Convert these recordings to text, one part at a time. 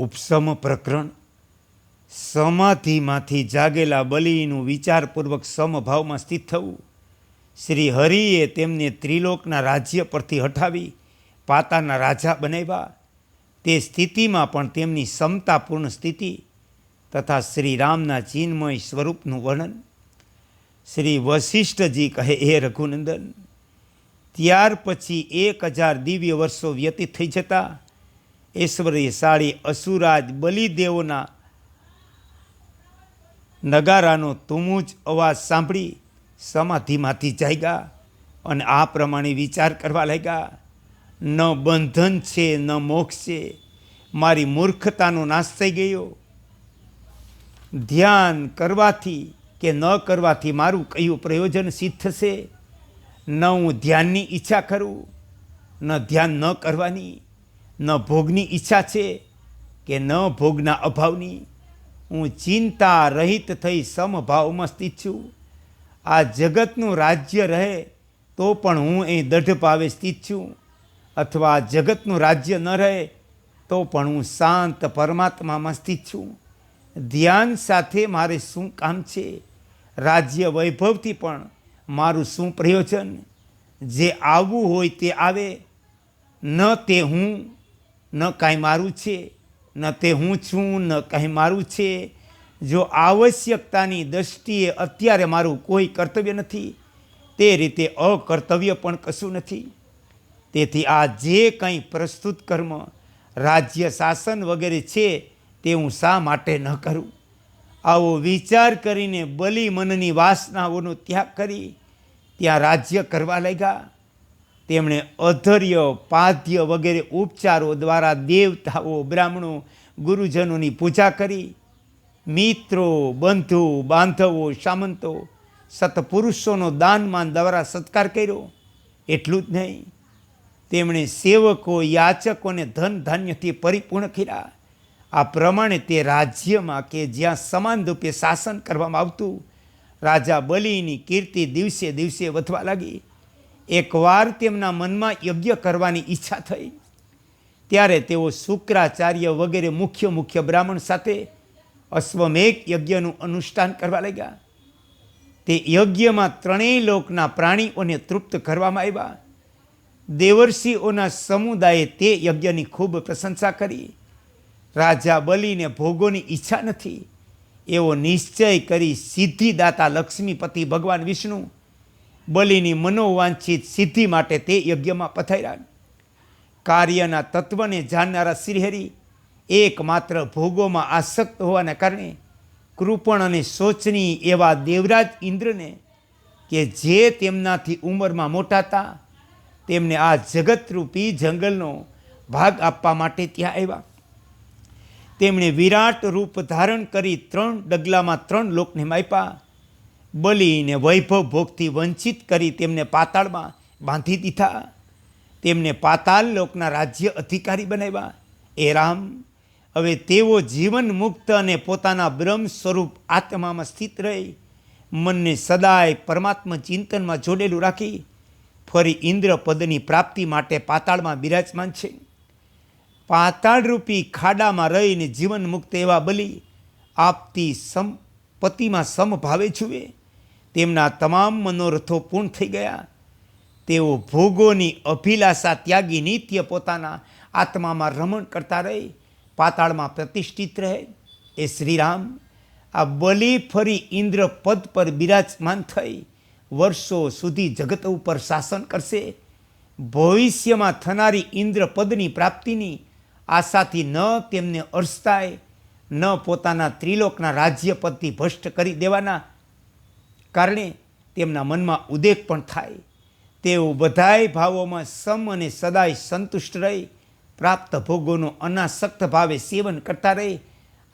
ઉપસમ પ્રકરણ. સમાધિમાંથી જાગેલા બલિનું વિચારપૂર્વક સમભાવમાં સ્થિત થવું. શ્રી હરિએ તેમને ત્રિલોકના રાજ્ય પરથી હટાવી પાતાના રાજા બનાવ્યા. તે સ્થિતિમાં પણ તેમની સમતાપૂર્ણ સ્થિતિ તથા શ્રી રામના ચિન્મય સ્વરૂપનું વર્ણન. શ્રી વશિષ્ઠજી કહે, હે રઘુનંદન, ત્યાર પછી એક હજાર દિવ્ય વર્ષો વ્યતીત થઈ જતા ઐશ્વર્યશાળી અસુરાજ, બલિદેવોના નગારાનો તુમુજ અવાજ સાંભળી સમાધિમાંથી જાગ્યા અને આ પ્રમાણે વિચાર કરવા લાગ્યા, ન બંધન છે, ન મોક્ષ છે, મારી મૂર્ખતાનો નાશ થઈ ગયો. ધ્યાન કરવાથી કે ન કરવાથી મારું કયું પ્રયોજન સિદ્ધ થશે? ન હું ધ્યાનની ઈચ્છા કરું, ન ધ્યાન ન કરવાની. ન ભોગની ઈચ્છા છે કે ન ભોગના અભાવની, હું ચિંતા રહિત થઈ સમભાવમાં સ્થિત છું. આ જગતનું રાજ્ય રહે તો પણ હું એ દઢ ભાવે સ્થિત છું. અથવા જગતનું રાજ્ય ન રહે તો પણ હું શાંત પરમાત્મામાં સ્થિત છું. ધ્યાન સાથે મારે શું કામ છે? રાજ્ય વૈભવથી પણ મારું શું પ્રયોજન? જે આવવું હોય તે આવે, ન તે હું ન કાંઈ મારું છે, ન તે હું છું, ન કાંઈ મારું છે. જો આવશ્યકતાની દૃષ્ટિએ અત્યારે મારું કોઈ કર્તવ્ય નથી, તે રીતે અકર્તવ્ય પણ કશું નથી. તેથી આ જે કંઈ પ્રસ્તુત કર્મ, રાજ્ય શાસન વગેરે છે, તે હું શા માટે ન કરું? આવો વિચાર કરીને બલિ મનની વાસનાઓનો ત્યાગ કરી, ત્યાં રાજ્ય કરવા લાગ્યા. તેમણે અધર્ય, પાધ્ય વગેરે ઉપચારો દ્વારા દેવતાઓ, બ્રાહ્મણો, ગુરુજનોની પૂજા કરી. મિત્રો, બંધુ, બાંધવો, સામંતો, સતપુરુષોનો દાનમાન દ્વારા સત્કાર કર્યો. એટલું જ નહીં, તેમણે સેવકો, યાચકોને ધન ધાન્યથી પરિપૂર્ણ કર્યા. આ પ્રમાણે તે રાજ્યમાં કે જ્યાં સમાન રૂપે શાસન કરવામાં આવતું, રાજા બલિની કીર્તિ દિવસે દિવસે વધવા લાગી. એકવાર તેમના મનમાં યજ્ઞ કરવાની ઈચ્છા થઈ. ત્યારે તેઓ શુક્રાચાર્ય વગેરે મુખ્ય મુખ્ય બ્રાહ્મણ સાથે અશ્વમેઘ યજ્ઞનું અનુષ્ઠાન કરવા લાગ્યા. તે યજ્ઞમાં ત્રણેય લોકના પ્રાણીઓને તૃપ્ત કરવામાં આવ્યા. દેવર્ષિઓના સમુદાયે તે યજ્ઞની ખૂબ પ્રશંસા કરી. રાજા બલિને ભોગોની ઈચ્છા નથી. એવો નિશ્ચય કરી સિદ્ધિદાતા લક્ષ્મીપતિ ભગવાન વિષ્ણુ બલિની મનોવાંછિત સિદ્ધિ માટે તે યજ્ઞમાં પથાર્યા કાર્યના તત્વને જાણનારા શ્રીહરિ એકમાત્ર ભોગોમાં આસક્ત હોવાના કારણે કૃપણ અને શોચની એવા દેવરાજ ઇન્દ્રને કે જે તેમનાથી ઉંમરમાં મોટા હતા, તેમને આ જગતરૂપી જંગલનો ભાગ આપવા માટે ત્યાં આવ્યા. તેમણે વિરાટ રૂપ ધારણ કરી ત્રણ ડગલામાં ત્રણ લોકને માપ્યા. બલિને વૈભવ ભોગથી વંચિત કરી તેમને પાતાળમાં બાંધી દીધા. તેમને પાતાળ લોકના રાજ્ય અધિકારી બનાવ્યા. એ રામ, હવે તેઓ જીવન મુક્ત અને પોતાના બ્રહ્મ સ્વરૂપ આત્મામાં સ્થિત રહી, મનને સદાય પરમાત્મા ચિંતનમાં જોડેલું રાખી, ફરી ઇન્દ્રપદની પ્રાપ્તિ માટે પાતાળમાં બિરાજમાન છે. પાતાળરૂપી ખાડામાં રહીને જીવન મુક્ત એવા બલિ આપતી સંપત્તિમાં સમભાવે જુએ. તેમના તમામ મનોરથો પૂર્ણ થઈ ગયા. તેઓ ભોગોની અભિલાષા ત્યાગી નિત્ય પોતાના આત્મામાં રમણ કરતા રહે, પાતાળમાં પ્રતિષ્ઠિત રહે. એ શ્રીરામ આ બલિ ફરી ઇન્દ્ર પદ પર બિરાજમાન થઈ વર્ષો સુધી જગત ઉપર શાસન કરશે. ભવિષ્યમાં થનારી ઇન્દ્ર પદની પ્રાપ્તિની આશાથી ન તેમને અર્સ્તાય, ન પોતાના ત્રિલોકના રાજ્ય પદથી ભ્રષ્ટ કરી દેવાના કારણે તેમના મનમાં ઉદેક પણ થાય. તેઓ બધાય ભાવોમાં સમ અને સદાય સંતુષ્ટ રહી, પ્રાપ્ત ભોગોનો અનાસક્ત ભાવે સેવન કરતા રહે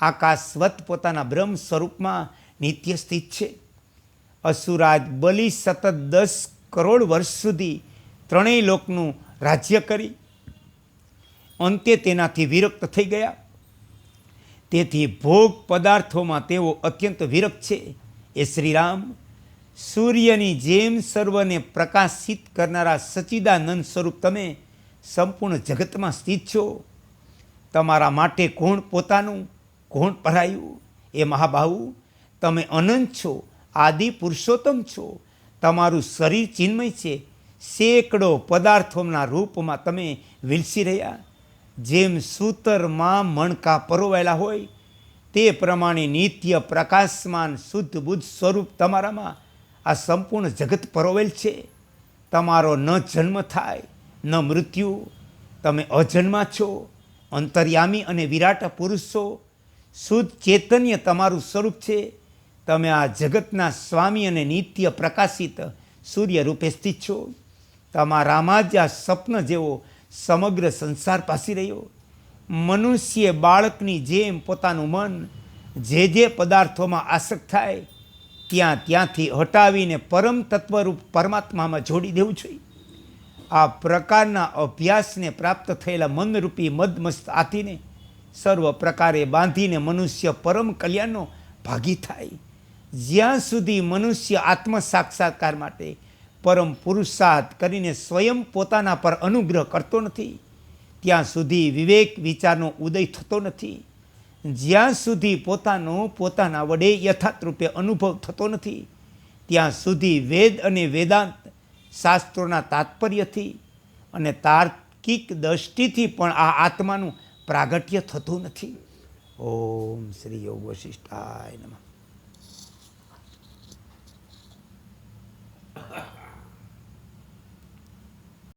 આકાશવત પોતાના બ્રહ્મ સ્વરૂપમાં નિત્ય સ્થિત છે. અસુરાજ બલિ સતત દસ કરોડ વર્ષ સુધી ત્રણેય લોકનું રાજ્ય કરી. અંતે તેનાથી વિરક્ત થઈ ગયા. તેથી ભોગ પદાર્થોમાં તેઓ અત્યંત વિરક્ત છે. એ શ્રીરામ સૂર્યની જેમ સર્વને પ્રકાશિત કરનારા સચિદાનંદ સ્વરૂપ તમે સંપૂર્ણ જગતમાં સ્થિત છો. તમારા માટે કોણ પોતાનું, કોણ પરાયું? એ મહાબાહુ, તમે અનંત છો, આદિ પુરુષોત્તમ છો. તમારું શરીર ચિન્મય છે. સેંકડો પદાર્થોના રૂપમાં તમે વિલસી રહ્યા. જેમ સૂતરમાં મણકા પરોવાયેલા હોય, તે પ્રમાણે નિત્ય પ્રકાશમાન શુદ્ધ બુદ્ધ સ્વરૂપ તમારામાં આ સંપૂર્ણ જગત પરોવેલ છે. તમારો ન જન્મ થાય, ન મૃત્યુ. તમે અજન્મા છો, અંતર્યામી અને વિરાટ પુરુષ. છો શુદ્ધ ચૈતન્ય તમારું સ્વરૂપ છે. તમે આ જગતના સ્વામી અને નિત્ય પ્રકાશિત સૂર્ય રૂપે સ્થિત છો. તમારામાં જ આ સ્વપ્ન જેવો સમગ્ર સંસાર પાસી રહ્યો. મનુષ્ય બાળકની જેમ પોતાનું મન જે જે પદાર્થોમાં આસક્ત થાય ત્યાં ત્યાંથી હટાવીને પરમ તત્વરૂપ પરમાત્મામાં જોડી દેવું જોઈએ. આ પ્રકારના અભ્યાસને પ્રાપ્ત થયેલા મનરૂપી મદમસ્ત આતીને સર્વ પ્રકારે બાંધીને મનુષ્ય પરમ કલ્યાણનો ભાગી થાય. જ્યાં સુધી મનુષ્ય આત્મ સાક્ષાત્કાર માટે પરમ પુરુષાર્થ કરીને સ્વયં પોતાના પર અનુગ્રહ કરતો નથી, ત્યાં સુધી વિવેક વિચારનો ઉદય થતો નથી. જ્યાં સુધી પોતાનો પોતાના વડે યથાર્થ રૂપે અનુભવ થતો નથી, ત્યાં સુધી વેદ અને વેદાંત શાસ્ત્રોના તાત્પર્યથી અને તાર્કિક દ્રષ્ટિથી પણ આ આત્માનું પ્રાગટ્ય થતું નથી. ઓમ શ્રી યોગ વશિષ્ઠાય નમઃ.